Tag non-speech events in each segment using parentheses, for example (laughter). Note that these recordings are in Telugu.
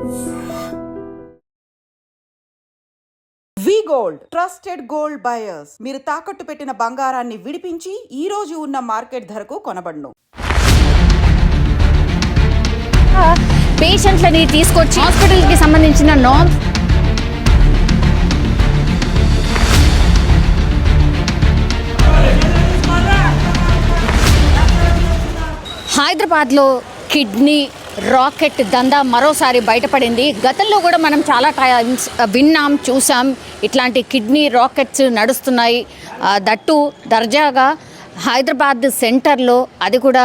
V gold trusted gold buyers. మీరు తాకట్టు పెట్టిన బంగారాన్ని విడిపించి ఈ రోజు ఉన్న మార్కెట్ ధరకు కొనబడను. పేషెంట్లని తీసుకొచ్చి హాస్పిటల్కి సంబంధించిన నామ్స్ హైదరాబాద్లో కిడ్నీ రాకెట్ దందా మరోసారి బయటపడింది. గతంలో కూడా మనం చాలా టైమ్స్ విన్నాం చూసాం ఇట్లాంటి కిడ్నీ రాకెట్స్ నడుస్తున్నాయి. దట్టు దర్జాగా హైదరాబాద్ సెంటర్లో అది కూడా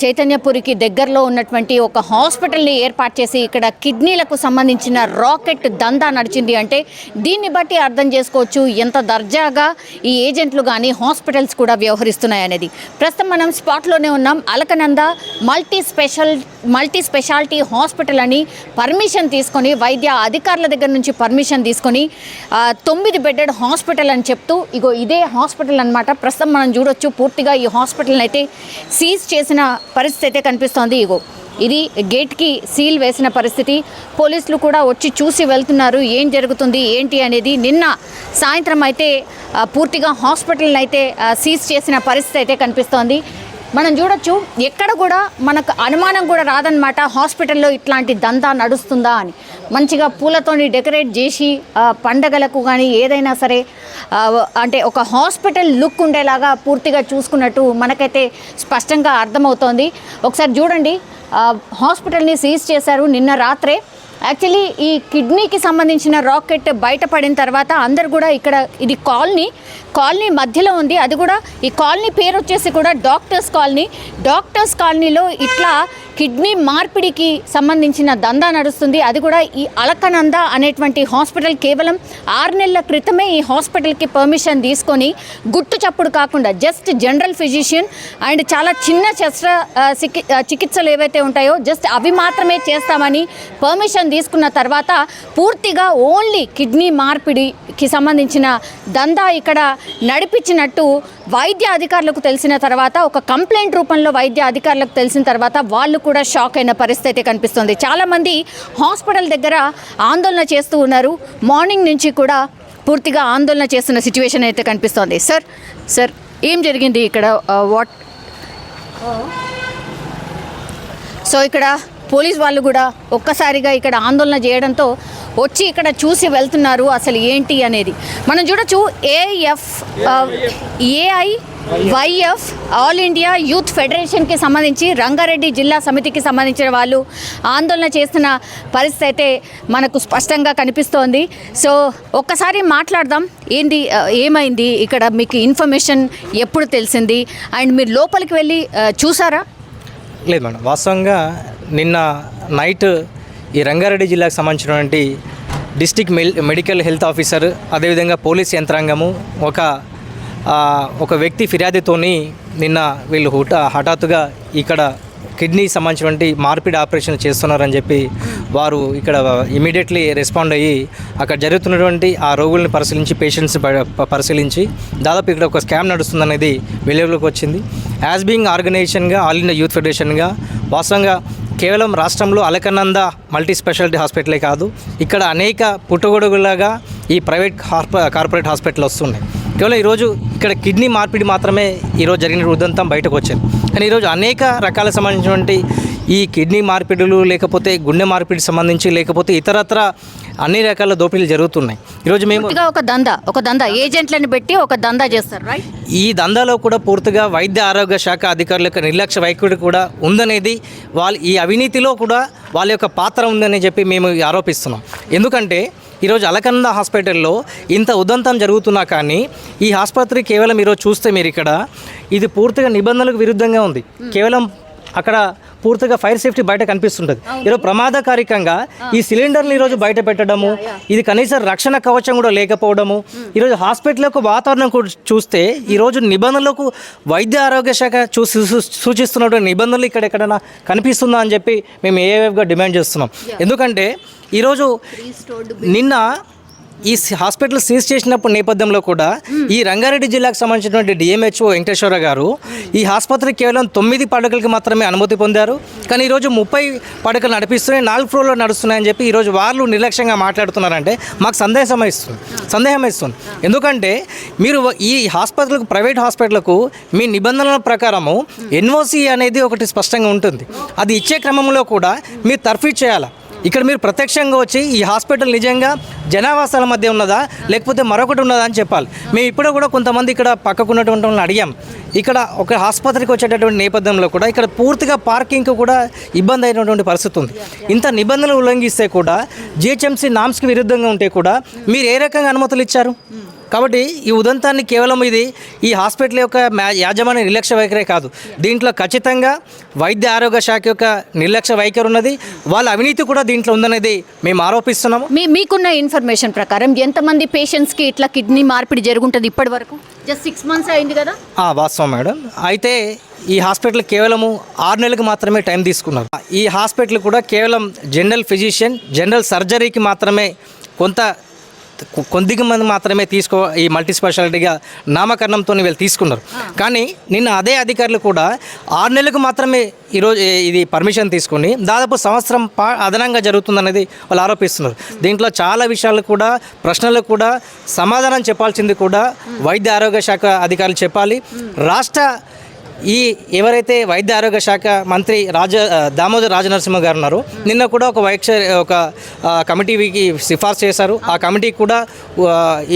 చైతన్యపురికి దగ్గరలో ఉన్నటువంటి ఒక హాస్పిటల్ని ఏర్పాటు చేసి ఇక్కడ కిడ్నీలకు సంబంధించిన రాకెట్ దందా నడిచింది అంటే దీన్ని బట్టి అర్థం చేసుకోవచ్చు ఎంత దర్జాగా ఈ ఏజెంట్లు కానీ హాస్పిటల్స్ కూడా వ్యవహరిస్తున్నాయి అనేది. ప్రస్తుతం మనం స్పాట్లోనే ఉన్నాం. Alakananda multi special multi specialty hospital అని పర్మిషన్ తీసుకొని వైద్య అధికారుల దగ్గర నుంచి పర్మిషన్ తీసుకొని తొమ్మిది బెడ్డెడ్ హాస్పిటల్ అని చెప్తూ ఇగో ఇదే హాస్పిటల్ అన్నమాట. ప్రస్తుతం మనం చూడొచ్చు పూర్తిగా ఈ హాస్పిటల్ని అయితే సీజ్ చేసిన పరిస్థితి అయితే కనిపిస్తోంది. ఇగో ఇది గేట్కి సీల్ వేసిన పరిస్థితి. పోలీసులు కూడా వచ్చి చూసి వెళ్తున్నారు. ఏం జరుగుతుంది? ఏంటి అనేది నిన్న సాయంత్రం అయితే పూర్తిగా హాస్పిటల్ని అయితే సీజ్ చేసిన పరిస్థితి అయితే కనిపిస్తోంది. మనం చూడొచ్చు ఎక్కడ కూడా మనకు అనుమానం కూడా రాదనమాట హాస్పిటల్లో ఇట్లాంటి దందా నడుస్తుందా అని. మంచిగా పూలతోని డెకరేట్ చేసి పండగలకు కానీ ఏదైనా సరే అంటే ఒక హాస్పిటల్ లుక్ ఉండేలాగా పూర్తిగా చూసుకున్నట్టు మనకైతే స్పష్టంగా అర్థమవుతోంది. ఒకసారి చూడండి హాస్పిటల్ని సీజ్ చేశారు నిన్న రాత్రే. యాక్చువల్లీ ఈ కిడ్నీకి సంబంధించిన రాకెట్ బయటపడిన తర్వాత అందరు కూడా ఇక్కడ ఇది కాలనీ కాలనీ మధ్యలో ఉంది. అది కూడా ఈ కాలనీ పేరు వచ్చేసి కూడా డాక్టర్స్ కాలనీ. డాక్టర్స్ కాలనీలో ఇట్లా కిడ్నీ మార్పిడికి సంబంధించిన దందా నడుస్తుంది. అది కూడా ఈ అలకనంద అనేటువంటి హాస్పిటల్ కేవలం ఆరు నెలల క్రితమే ఈ హాస్పిటల్కి పర్మిషన్ తీసుకొని గుట్టు చప్పుడు కాకుండా జస్ట్ జనరల్ ఫిజిషియన్ అండ్ చాలా చిన్న శస్త్ర చికిత్సలు ఏవైతే ఉంటాయో జస్ట్ అవి మాత్రమే చేస్తామని పర్మిషన్ తీసుకున్న తర్వాత పూర్తిగా ఓన్లీ కిడ్నీ మార్పిడికి సంబంధించిన దందా ఇక్కడ నడిపించినట్టు వైద్య అధికారులకు తెలిసిన తర్వాత ఒక కంప్లైంట్ రూపంలో వైద్య అధికారులకు తెలిసిన తర్వాత వాళ్ళు కూడా షాక్ అయిన పరిస్థితి అయితే కనిపిస్తుంది. చాలామంది హాస్పిటల్ దగ్గర ఆందోళన చేస్తూ ఉన్నారు. మార్నింగ్ నుంచి కూడా పూర్తిగా ఆందోళన చేస్తున్న సిచ్యువేషన్ అయితే కనిపిస్తోంది. సార్ సార్ ఏం జరిగింది ఇక్కడ? వాట్? సో ఇక్కడ పోలీస్ వాళ్ళు కూడా ఒక్కసారిగా ఇక్కడ ఆందోళన చేయడంతో వచ్చి ఇక్కడ చూసి వెళ్తున్నారు అసలు ఏంటి అనేది. మనం చూడొచ్చు AF AI YF all India youth ఫెడరేషన్కి సంబంధించి రంగారెడ్డి జిల్లా సమితికి సంబంధించిన వాళ్ళు ఆందోళన చేస్తున్న పరిస్థితి అయితే మనకు స్పష్టంగా కనిపిస్తోంది. సో ఒక్కసారి మాట్లాడదాం ఏంది ఏమైంది? ఇక్కడ మీకు ఇన్ఫర్మేషన్ ఎప్పుడు తెలిసింది? అండ్ మీరు లోపలికి వెళ్ళి చూసారా? లేదు మేడం. వాస్తవంగా నిన్న నైట్ ఈ రంగారెడ్డి జిల్లాకు సంబంధించినటువంటి డిస్టిక్ మెల్ మెడికల్ హెల్త్ ఆఫీసర్ అదేవిధంగా పోలీస్ యంత్రాంగము ఒక ఒక వ్యక్తి ఫిర్యాదుతోని నిన్న వీళ్ళు హుట హఠాత్తుగా ఇక్కడ కిడ్నీ సంబంధించినటువంటి మార్పిడి ఆపరేషన్ చేస్తున్నారని చెప్పి వారు ఇక్కడ ఇమీడియట్లీ రెస్పాండ్ అయ్యి అక్కడ జరుగుతున్నటువంటి ఆ రోగుల్ని పరిశీలించి పేషెంట్స్ పరిశీలించి దాదాపు ఇక్కడ ఒక స్కామ్ నడుస్తుందనేది వెలుగులోకి వచ్చింది. యాజ్ బీయింగ్ ఆర్గనైజేషన్గా ఆల్ ఇండియా యూత్ ఫెడరేషన్గా వాస్తవంగా కేవలం రాష్ట్రంలో అలకనంద మల్టీ స్పెషాలిటీ హాస్పిటలే కాదు ఇక్కడ అనేక పుట్టగొడుగులాగా ఈ ప్రైవేట్ హాస్ప కార్పొరేట్ హాస్పిటల్ వస్తున్నాయి. కేవలం ఈరోజు ఇక్కడ కిడ్నీ మార్పిడి మాత్రమే ఈరోజు జరిగిన ఉదంతం బయటకు వచ్చింది కానీ ఈరోజు అనేక రకాల సంబంధించినటువంటి ఈ కిడ్నీ మార్పిడులు లేకపోతే గుండె మార్పిడి సంబంధించి లేకపోతే ఇతరత్ర అన్ని రకాల దోపిడీలు జరుగుతున్నాయి. ఈరోజు మేము ఒక దందా ఒక దందా. ఏజెంట్లను పెట్టి ఒక దందా చేస్తారు రైట్ ఈ దందాలో కూడా పూర్తిగా వైద్య ఆరోగ్య శాఖ అధికారుల యొక్క నిర్లక్ష్య వైఖరి కూడా ఉందనేది వాళ్ళ ఈ అవినీతిలో కూడా వాళ్ళ యొక్క పాత్ర ఉందని చెప్పి మేము ఆరోపిస్తున్నాం. ఎందుకంటే ఈరోజు అలకంద హాస్పిటల్లో ఇంత ఉదంతం జరుగుతున్నా కానీ ఈ ఆసుపత్రి కేవలం ఈరోజు చూస్తే మీరు ఇక్కడ ఇది పూర్తిగా నిబంధనలకు విరుద్ధంగా ఉంది. కేవలం అక్కడ పూర్తిగా ఫైర్ సేఫ్టీ బయట కనిపిస్తుంటుంది. ఈరోజు ప్రమాదకారికంగా ఈ సిలిండర్లు ఈరోజు బయట పెట్టడము ఇది కనీసం రక్షణ కవచం కూడా లేకపోవడము ఈరోజు హాస్పిటల్ యొక్క వాతావరణం కూడా చూస్తే ఈరోజు నిబంధనలకు వైద్య ఆరోగ్య శాఖ చూసి సూ- సూచిస్తున్నటువంటి నిబంధనలు ఇక్కడ ఎక్కడైనా కనిపిస్తుందా అని చెప్పి మేము ఏవేగా డిమాండ్ చేస్తున్నాం. ఎందుకంటే ఈరోజు నిన్న ఈ హాస్పిటల్ సీజ్ చేసినప్పుడు నేపథ్యంలో కూడా ఈ రంగారెడ్డి జిల్లాకు సంబంధించినటువంటి డిఎంహెచ్ఓ వెంకటేశ్వర గారు ఈ ఆసుపత్రి కేవలం తొమ్మిది పడకలకి మాత్రమే అనుమతి పొందారు. కానీ ఈరోజు ముప్పై పడకలు నడిపిస్తున్నాయి నాలుగు ఫ్లోర్లో నడుస్తున్నాయని చెప్పి ఈరోజు వాళ్ళు నిర్లక్ష్యంగా మాట్లాడుతున్నారంటే మాకు సందేహం ఇస్తుంది. సందేహం ఇస్తుంది. ఎందుకంటే మీరు ఈ హాస్పిటల్కు ప్రైవేట్ హాస్పిటల్కు మీ నిబంధనల ప్రకారము ఎన్ఓసి అనేది ఒకటి స్పష్టంగా ఉంటుంది. అది ఇచ్చే క్రమంలో కూడా మీరు తర్ఫీ చేయాలి? ఇక్కడ మీరు ప్రత్యక్షంగా వచ్చి ఈ హాస్పిటల్ నిజంగా జనావాసాల మధ్య ఉన్నదా? లేకపోతే మరొకటి ఉన్నదా అని చెప్పాలి. మేము ఇప్పుడు కూడా కొంతమంది ఇక్కడ పక్కకున్నటువంటి వాళ్ళని అడిగాం. ఇక్కడ ఒక ఆసుపత్రికి వచ్చేటటువంటి నేపథ్యంలో కూడా ఇక్కడ పూర్తిగా పార్కింగ్కి కూడా ఇబ్బంది అయినటువంటి పరిస్థితి ఉంది. ఇంత నిబంధనలు ఉల్లంఘిస్తే కూడా జిహెచ్ఎంసీ నామ్స్కి విరుద్ధంగా ఉంటే కూడా మీరు ఏ రకంగా అనుమతులు ఇచ్చారు? కాబట్టి ఈ ఉదంతాన్ని కేవలం ఇది ఈ హాస్పిటల్ యొక్క యాజమాన్య నిర్లక్ష్య వైఖరే కాదు. దీంట్లో ఖచ్చితంగా వైద్య ఆరోగ్య శాఖ యొక్క నిర్లక్ష్య వైఖరి ఉన్నది. వాళ్ళ అవినీతి కూడా దీంట్లో ఉందనేది మేము ఆరోపిస్తున్నాము. మీ మీకున్న ఇన్ఫర్మేషన్ ప్రకారం ఎంతమంది పేషెంట్స్కి ఇట్లా కిడ్నీ మార్పిడి జరుగుంటుంది ఇప్పటి వరకు జస్ట్ సిక్స్ మంత్స్ అయింది కదా? ఆ, వాస్తవం మేడం. అయితే ఈ హాస్పిటల్ కేవలము ఆరు నెలలకు మాత్రమే టైం తీసుకున్నారు. ఈ హాస్పిటల్ కూడా కేవలం జనరల్ ఫిజిషియన్ జనరల్ సర్జరీకి మాత్రమే కొంత కొద్దిగా మంది మాత్రమే తీసుకో ఈ మల్టీ స్పెషాలిటీగా నామకరణంతో వీళ్ళు తీసుకున్నారు. కానీ నిన్న అదే అధికారులు కూడా ఆరు నెలలకు మాత్రమే ఈరోజు ఇది పర్మిషన్ తీసుకొని దాదాపు సంవత్సరం పా అదనంగా జరుగుతుందనేది వాళ్ళు ఆరోపిస్తున్నారు. దీంట్లో చాలా విషయాలు కూడా ప్రశ్నలకు కూడా సమాధానం చెప్పాల్సింది కూడా వైద్య ఆరోగ్య శాఖ అధికారులు చెప్పాలి. రాష్ట్ర ఈ ఎవరైతే వైద్య ఆరోగ్య శాఖ మంత్రి రాజ దామోదర్ రాజనరసింహ గారు ఉన్నారో నిన్న కూడా ఒక వైక్ష ఒక కమిటీకి సిఫార్సు చేశారు. ఆ కమిటీకి కూడా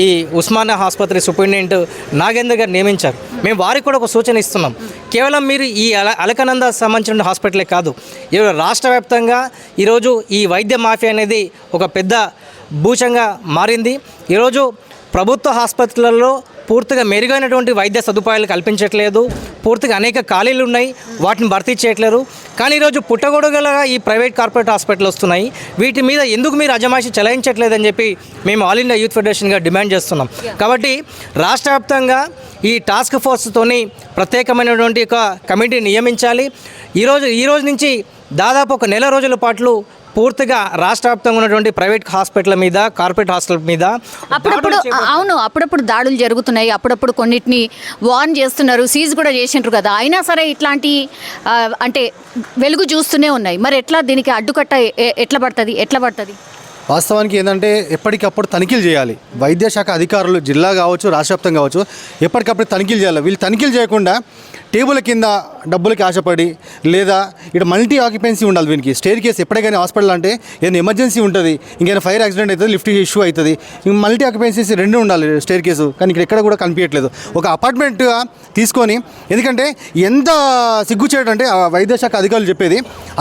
ఈ ఉస్మానియా ఆసుపత్రి సూపరింటెండెంట్ నాగేందర్ గారు నియమించారు. మేము వారికి కూడా ఒక సూచన ఇస్తున్నాం. కేవలం మీరు ఈ అల అలకనంద సంబంధించిన హాస్పిటలే కాదు రాష్ట్ర వ్యాప్తంగా ఈరోజు ఈ వైద్య మాఫియా అనేది ఒక పెద్ద భూషంగా మారింది. ఈరోజు ప్రభుత్వ ఆసుపత్రులలో పూర్తిగా మెరుగైనటువంటి వైద్య సదుపాయాలు కల్పించట్లేదు. పూర్తిగా అనేక ఖాళీలు ఉన్నాయి. వాటిని భర్తీ చేయట్లేరు. కానీ ఈరోజు పుట్టగొడుగులుగా ఈ ప్రైవేట్ కార్పొరేట్ హాస్పిటల్ వస్తున్నాయి. వీటి మీద ఎందుకు మీరు అజమాయిషి చెలాయించట్లేదని చెప్పి మేము ఆల్ ఇండియా యూత్ ఫెడరేషన్గా డిమాండ్ చేస్తున్నాం. కాబట్టి రాష్ట్ర వ్యాప్తంగా ఈ టాస్క్ ఫోర్స్తోని ప్రత్యేకమైనటువంటి ఒక కమిటీ నియమించాలి. ఈరోజు ఈ రోజు నుంచి దాదాపు ఒక నెల రోజుల పాటు పూర్తిగా రాష్ట్ర వ్యాప్తంగా ఉన్నటువంటి ప్రైవేట్ హాస్పిటల్ మీద కార్పొరేట్ హాస్పిటల్ మీద అప్పుడప్పుడు అవును అప్పుడప్పుడు దాడులు జరుగుతున్నాయి. అప్పుడప్పుడు కొన్నిటిని వార్న్ చేస్తున్నారు సీజ్ కూడా చేసిండ్రు కదా. అయినా సరే ఇట్లాంటి అంటే వెలుగు చూస్తూనే ఉన్నాయి. మరి ఎట్లా దీనికి అడ్డుకట్ట ఎట్లా పడుతుంది? ఎట్లా పడుతుంది? వాస్తవానికి ఏంటంటే ఎప్పటికప్పుడు తనిఖీలు చేయాలి. వైద్య శాఖ అధికారులు జిల్లా కావచ్చు రాష్ట్ర వ్యాప్తంగా కావచ్చు ఎప్పటికప్పుడు తనిఖీలు చేయాలి. వీళ్ళు తనిఖీలు చేయకుండా టేబుల్ కింద డబ్బులకి ఆశపడి లేదా ఇక్కడ మల్టీ ఆక్యుపెన్సీ ఉండాలి వీనికి. స్టేర్ కేసు ఎప్పటికైనా హాస్పిటల్ అంటే ఏదైనా ఎమర్జెన్సీ ఉంటుంది ఇంకైనా ఫైర్ యాక్సిడెంట్ అవుతుంది లిఫ్ట్ ఇష్యూ అవుతుంది. ఇంక మల్టీ ఆక్యుపెన్సీస్ రెండు ఉండాలి స్టేర్ కేసు కానీ ఇక్కడ ఎక్కడ కూడా కనిపించట్లేదు. ఒక అపార్ట్మెంట్గా తీసుకొని ఎందుకంటే ఎంత సిగ్గు చేయడం అంటే ఆ వైద్య శాఖ అధికారులు చెప్పేది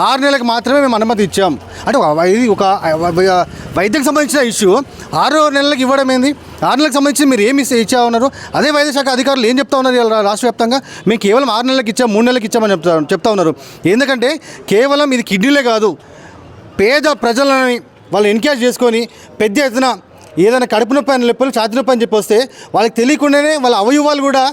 ఆరు నెలలకు మాత్రమే మేము అనుమతి ఇచ్చాం. అంటే ఇది ఒక వైద్యకు సంబంధించిన ఇష్యూ ఆరు నెలలకు ఇవ్వడం ఏంది? ఆరు నెలలకు సంబంధించి మీరు ఏమి ఇస్తే ఇచ్చా ఉన్నారు? అదే వైద్య శాఖ అధికారులు ఏం చెప్తా ఉన్నారు రాష్ట్ర వ్యాప్తంగా? మీకు కేవలం ఆరు నెలలకు ఇచ్చాం మూడు నెలలకు ఇచ్చామని చెప్తా చెప్తా ఉన్నారు. ఎందుకంటే కేవలం ఇది కిడ్నీలే కాదు పేద ప్రజలని వాళ్ళు ఎన్కేజ్ చేసుకొని పెద్ద ఎత్తున ఏదైనా కడుపు నొప్పి అని లేకపోతే ఛాతి నొప్పి అని చెప్పి వస్తే వాళ్ళకి తెలియకుండానే వాళ్ళ అవయవాలు కూడా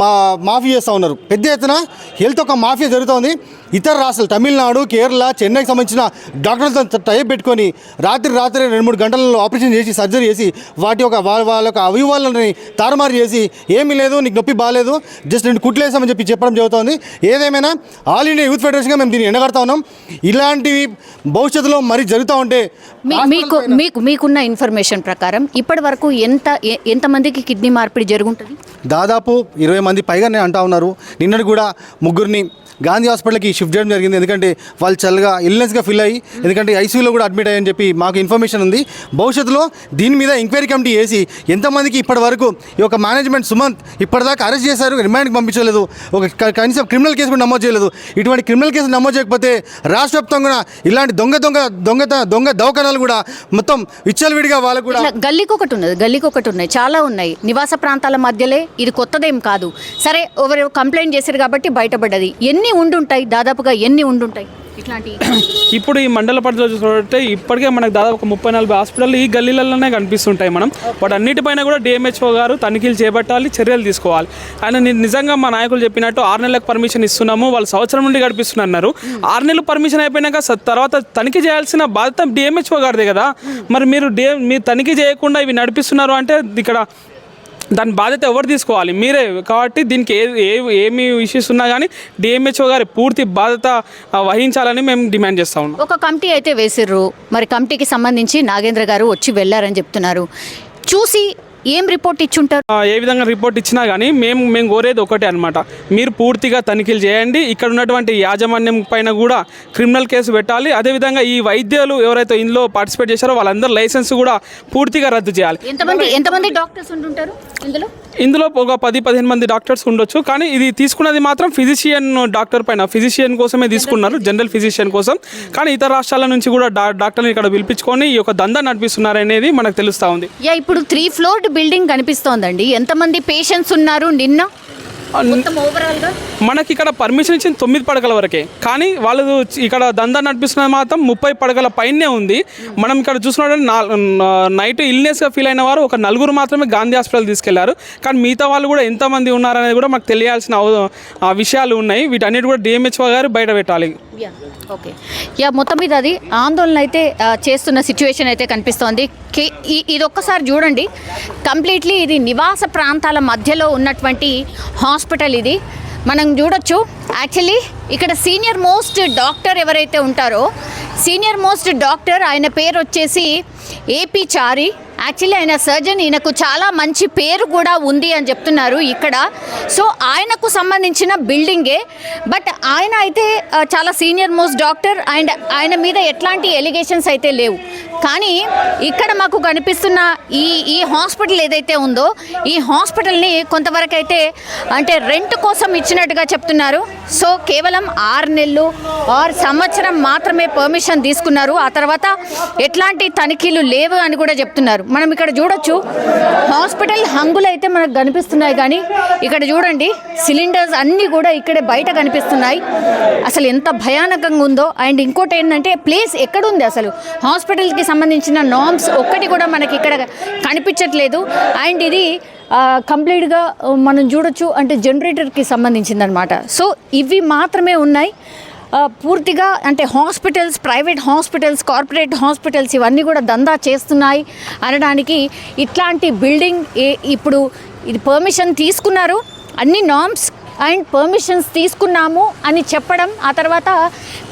మా మాఫీ చేస్తూ ఉన్నారు. పెద్ద ఎత్తున హెల్త్ ఒక మాఫీ జరుగుతోంది ఇతర రాష్ట్రాలు తమిళనాడు కేరళ చెన్నైకి సంబంధించిన డాక్టర్లతో టైప్ పెట్టుకొని రాత్రి రాత్రి రెండు మూడు గంటలలో ఆపరేషన్ చేసి సర్జరీ చేసి వాటి యొక్క వాళ్ళ యొక్క అవయవాలని తారుమారు చేసి ఏమీ లేదు నీకు నొప్పి బాగాలేదు జస్ట్ రెండు కుట్లేసామని చెప్పి చెప్పడం జరుగుతోంది. ఏదేమైనా ఆల్ ఇండియా యూత్ ఫెడరేషన్గా మేము దీన్ని ఎండగడతా ఉన్నాం. ఇలాంటివి భవిష్యత్తులో మరి జరుగుతూ ఉంటే మీకు మీకు మీకున్న ఇన్ఫర్మేషన్ ప్రకారం ఇప్పటి వరకు ఎంత ఎంతమందికి కిడ్నీ మార్పిడి జరుగుంటుంది? దాదాపు ఇరవై మంది పైగానే అంటా ఉన్నారు. నిన్నటి కూడా ముగ్గురిని గాంధీ హాస్పిటల్కి షిఫ్ట్ చేయడం జరిగింది. ఎందుకంటే వాళ్ళు చల్లగా ఇల్నెస్గా ఫీల్ అయ్యి ఎందుకంటే ఐసీయూలో కూడా అడ్మిట్ అయ్యని చెప్పి మాకు ఇన్ఫర్మేషన్ ఉంది. భవిష్యత్తులో దీని మీద ఎంక్వైరీ కమిటీ వేసి ఎంతమందికి ఇప్పటి వరకు ఈ యొక్క మేనేజ్మెంట్ సుమంత్ ఇప్పటిదాకా అరెస్ట్ చేశారు రిమాండ్కి పంపించలేదు ఒక కనీసం క్రిమినల్ కేసు కూడా నమోదు చేయలేదు. ఇటువంటి క్రిమినల్ కేసు నమోదు చేయకపోతే రాష్ట్ర వ్యాప్తంగా ఇలాంటి దొంగ దొంగ దొంగ దొంగ దవాఖానాలు కూడా మొత్తం విచ్చలవిడిగా వాళ్ళకు కూడా గల్లీకి ఒకటి ఉన్నది గల్లీకి ఒకటి ఉన్నాయి చాలా ఉన్నాయి. నివాస ప్రాంతాల మధ్యలే ఇది కొత్తదేం కాదు. సరే ఎవరు కంప్లైంట్ చేశారు కాబట్టి బయటపడ్డది. ఎన్ని ఉండుంటాయి? దాదాపుగా ఎన్ని ఉండుంటాయి? ఇట్లాంటి (clears throat) ఇప్పుడు ఈ మండల పరిధిలో చూసుకుంటే ఇప్పటికే మనకు దాదాపు ఒక ముప్పై నలభై హాస్పిటల్ ఈ గల్లీలలోనే కనిపిస్తుంటాయి మనం. బట్ అన్నిటిపైన కూడా డిఎంహెచ్ఓ గారు తనిఖీలు చేపట్టాలి చర్యలు తీసుకోవాలి. ఆయన నిజంగా మా నాయకులు చెప్పినట్టు ఆరు నెలలకు పర్మిషన్ ఇస్తున్నాము వాళ్ళు సంవత్సరం నుండి గడిపిస్తున్నారు అన్నారు ఆరు నెలలు పర్మిషన్ అయిపోయినాక తర్వాత తనిఖీ చేయాల్సిన బాధ్యత డిఎంహెచ్ఓ గారిదే కదా. మరి మీరు డి మీరు తనిఖీ చేయకుండా ఇవి నడిపిస్తున్నారు అంటే ఇక్కడ దాని బాధ్యత ఎవరు తీసుకోవాలి? మీరే. కాబట్టి దీనికి ఏ ఏ ఏమి ఇష్యూస్ ఉన్నా కానీ డిఎంహెచ్ఓ గారి పూర్తి బాధ్యత వహించాలని మేము డిమాండ్ చేస్తా ఉన్నాం. ఒక కమిటీ అయితే వేసిర్రు. మరి కమిటీకి సంబంధించి నాగేంద్ర గారు వచ్చి వెళ్ళారని చెప్తున్నారు. చూసి ఏం రిపోర్ట్ ఇచ్చుంటారు? ఏ విధంగా రిపోర్ట్ ఇచ్చినా కానీ మేము మేము కోరేది ఒకటే అనమాట మీరు పూర్తిగా తనిఖీలు చేయండి. ఇక్కడ ఉన్నటువంటి యాజమాన్యం పైన కూడా క్రిమినల్ కేసు పెట్టాలి. అదేవిధంగా ఈ వైద్యులు ఎవరైతే ఇందులో పార్టిసిపేట్ చేశారో వాళ్ళందరూ లైసెన్స్ కూడా పూర్తిగా రద్దు చేయాలి. ఎంతమంది ఎంతమంది డాక్టర్స్ ఉంటుంటారు ఇందులో? ఇందులో ఒక పది పదిహేను మంది డాక్టర్స్ ఉండొచ్చు. కానీ ఇది తీసుకున్నది మాత్రం ఫిజిషియన్ డాక్టర్ పైన ఫిజిషియన్ కోసమే తీసుకున్నారు జనరల్ ఫిజిషియన్ కోసం. కానీ ఇతర రాష్ట్రాల నుంచి కూడా డా డాక్టర్ని ఇక్కడ పిలిపించుకొని ఈ యొక్క దందా నడిపిస్తున్నారు అనేది మనకు తెలుస్తూ ఉంది. యా ఇప్పుడు త్రీ ఫ్లోర్ బిల్డింగ్ కనిపిస్తోందండి. ఎంతమంది పేషెంట్స్ ఉన్నారు నిన్న? మనకి ఇక్కడ పర్మిషన్ ఇచ్చిన తొమ్మిది పడకల వరకే. కానీ వాళ్ళు ఇక్కడ దందా నడిపిస్తున్నది మాత్రం ముప్పై పడకల పైనే ఉంది. మనం ఇక్కడ చూసినట్టు నైట్ ఇల్నెస్గా ఫీల్ అయిన వారు ఒక నలుగురు మాత్రమే గాంధీ హాస్పిటల్ తీసుకెళ్ళారు. కానీ మిగతా వాళ్ళు కూడా ఎంతమంది ఉన్నారనేది కూడా మాకు తెలియాల్సిన విషయాలు ఉన్నాయి. వీటన్నిటి కూడా డిఎంహెచ్ఓ గారు బయట పెట్టాలి. ఓకే యా మొత్తం మీద అది ఆందోళన అయితే చేస్తున్న సిచ్యువేషన్ అయితే కనిపిస్తోంది. ఇది ఒక్కసారి చూడండి. కంప్లీట్లీ ఇది నివాస ప్రాంతాల మధ్యలో ఉన్నటువంటి హాస్పిటల్ ఇది. మనం చూడొచ్చు. యాక్చువల్లీ ఇక్కడ సీనియర్ మోస్ట్ డాక్టర్ ఎవరైతే ఉంటారో సీనియర్ మోస్ట్ డాక్టర్ ఆయన పేరు వచ్చేసి ఏపీ చారి యాక్చువల్లీ ఆయన సర్జన్ ఈయనకు చాలా మంచి పేరు కూడా ఉంది అని చెప్తున్నారు ఇక్కడ. సో ఆయనకు సంబంధించిన బిల్డింగే బట్ ఆయన అయితే చాలా సీనియర్ మోస్ట్ డాక్టర్ అండ్ ఆయన మీద ఎట్లాంటి ఎలిగేషన్స్ అయితే లేవు. కానీ ఇక్కడ మాకు కనిపిస్తున్న ఈ ఈ హాస్పిటల్ ఏదైతే ఉందో ఈ హాస్పిటల్ని కొంతవరకు అయితే అంటే రెంట్ కోసం ఇచ్చినట్టుగా చెప్తున్నారు. సో కేవలం ఆరు నెలలు ఆరు సంవత్సరం మాత్రమే పర్మిషన్ తీసుకున్నారు. ఆ తర్వాత ఎట్లాంటి తనిఖీలు లేవు అని కూడా చెప్తున్నారు. మనం ఇక్కడ చూడొచ్చు హాస్పిటల్ హంగులు అయితే మనకు కనిపిస్తున్నాయి కానీ ఇక్కడ చూడండి సిలిండర్స్ అన్నీ కూడా ఇక్కడే బయట కనిపిస్తున్నాయి. అసలు ఎంత భయానకంగా ఉందో. అండ్ ఇంకోటి ఏంటంటే ప్లేస్ ఎక్కడుంది అసలు? హాస్పిటల్కి సంబంధించిన నామ్స్ ఒక్కటి కూడా మనకి ఇక్కడ కనిపించట్లేదు. అండ్ ఇది కంప్లీట్గా మనం చూడొచ్చు అంటే జనరేటర్కి సంబంధించిందనమాట సో ఇవి మాత్రమే ఉన్నాయి. పూర్తిగా అంటే hospitals private hospitals corporate hospitals ఇవన్నీ కూడా దందా చేస్తున్నాయి అనడానికి ఇట్లాంటి బిల్డింగ్ ఏ- ఇప్పుడు ఇది పర్మిషన్ తీసుకున్నారు. అన్ని నామ్స్ అండ్ పర్మిషన్స్ తీసుకున్నాము అని చెప్పడం ఆ తర్వాత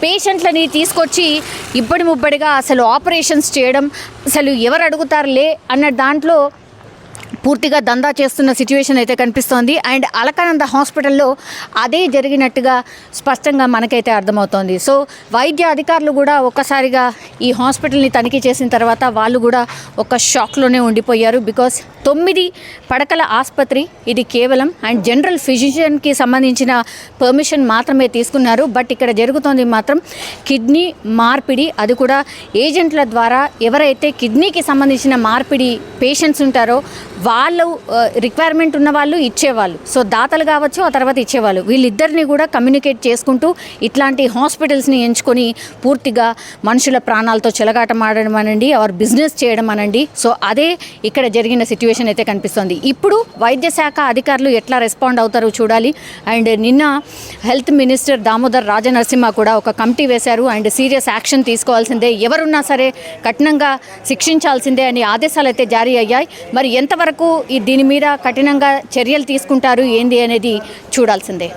పేషెంట్లని తీసుకొచ్చి ఇబ్బడి ముబ్బడిగా అసలు ఆపరేషన్స్ చేయడం అసలు ఎవరు అడుగుతారులే అన్న దాంట్లో పూర్తిగా దందా చేస్తున్న సిచ్యువేషన్ అయితే కనిపిస్తోంది. అండ్ అలకానంద హాస్పిటల్లో అదే జరిగినట్టుగా స్పష్టంగా మనకైతే అర్థమవుతోంది. సో వైద్య అధికారులు కూడా ఒక్కసారిగా ఈ హాస్పిటల్ని తనిఖీ చేసిన తర్వాత వాళ్ళు కూడా ఒక షాక్లోనే ఉండిపోయారు. బికాస్ తొమ్మిది పడకల ఆసుపత్రి ఇది కేవలం అండ్ జనరల్ ఫిజిషియన్కి సంబంధించిన పర్మిషన్ మాత్రమే తీసుకున్నారు. బట్ ఇక్కడ జరుగుతోంది మాత్రం కిడ్నీ మార్పిడి. అది కూడా ఏజెంట్ల ద్వారా ఎవరైతే కిడ్నీకి సంబంధించిన మార్పిడి పేషెంట్స్ ఉంటారో వాళ్ళు రిక్వైర్మెంట్ ఉన్న వాళ్ళు ఇచ్చేవాళ్ళు. సో దాతలు కావచ్చు ఆ తర్వాత ఇచ్చేవాళ్ళు. వీళ్ళిద్దరిని కూడా కమ్యూనికేట్ చేసుకుంటూ ఇట్లాంటి హాస్పిటల్స్ని ఎంచుకొని పూర్తిగా మనుషుల ప్రాణాలతో చెలగాటం ఆడడం అనండి ఆర్ బిజినెస్ చేయడం అనండి. సో అదే ఇక్కడ జరిగిన సిచ్యువేషన్ అయితే కనిపిస్తుంది. ఇప్పుడు వైద్య శాఖ అధికారులు ఎట్లా రెస్పాండ్ అవుతారో చూడాలి. అండ్ నిన్న హెల్త్ మినిస్టర్ దామోదర్ రాజనరసింహ కూడా ఒక కమిటీ వేశారు. అండ్ సీరియస్ యాక్షన్ తీసుకోవాల్సిందే. ఎవరున్నా సరే కఠినంగా శిక్షించాల్సిందే అని ఆదేశాలు అయితే జారీ అయ్యాయి. మరి ఎంతవరకు ఎంతవరకు ఈ దీని మీద కఠినంగా చర్యలు తీసుకుంటారు ఏంది అనేది చూడాల్సిందే.